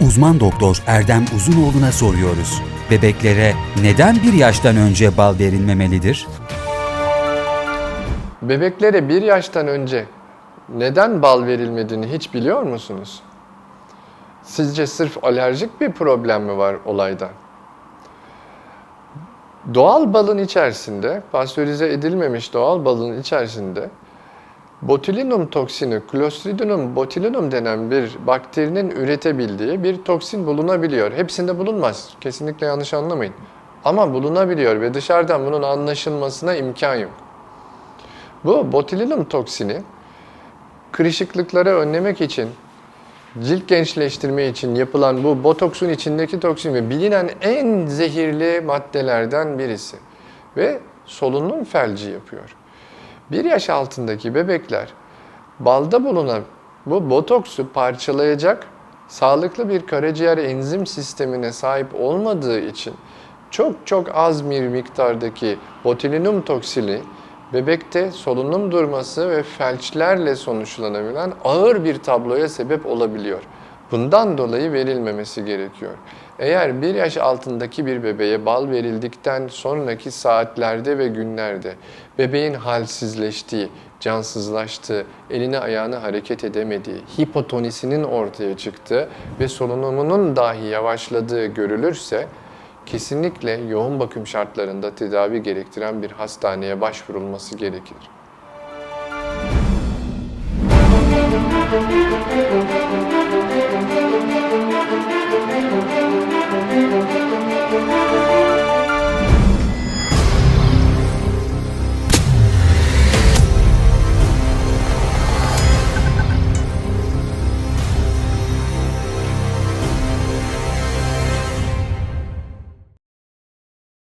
Uzman doktor Erdem Uzunoğlu'na soruyoruz. Bebeklere neden bir yaştan önce bal verilmemelidir? Bebeklere bir yaştan önce neden bal verilmediğini hiç biliyor musunuz? Sizce sırf alerjik bir problem mi var olayda? Doğal balın içerisinde, pastörize edilmemiş doğal balın içerisinde botulinum toksini, Clostridium botulinum denen bir bakterinin üretebildiği bir toksin bulunabiliyor. Hepsinde bulunmaz. Kesinlikle yanlış anlamayın. Ama bulunabiliyor ve dışarıdan bunun anlaşılmasına imkan yok. Bu botulinum toksini kırışıklıkları önlemek için, cilt gençleştirme için yapılan bu botoksun içindeki toksin ve bilinen en zehirli maddelerden birisi. Ve solunum felci yapıyor. Bir yaş altındaki bebekler balda bulunan bu botoksu parçalayacak sağlıklı bir karaciğer enzim sistemine sahip olmadığı için çok çok az bir miktardaki botulinum toksini bebekte solunum durması ve felçlerle sonuçlanabilen ağır bir tabloya sebep olabiliyor. Bundan dolayı verilmemesi gerekiyor. Eğer bir yaş altındaki bir bebeğe bal verildikten sonraki saatlerde ve günlerde bebeğin halsizleştiği, cansızlaştığı, elini ayağını hareket edemediği, hipotonisinin ortaya çıktığı ve solunumunun dahi yavaşladığı görülürse kesinlikle yoğun bakım şartlarında tedavi gerektiren bir hastaneye başvurulması gerekir.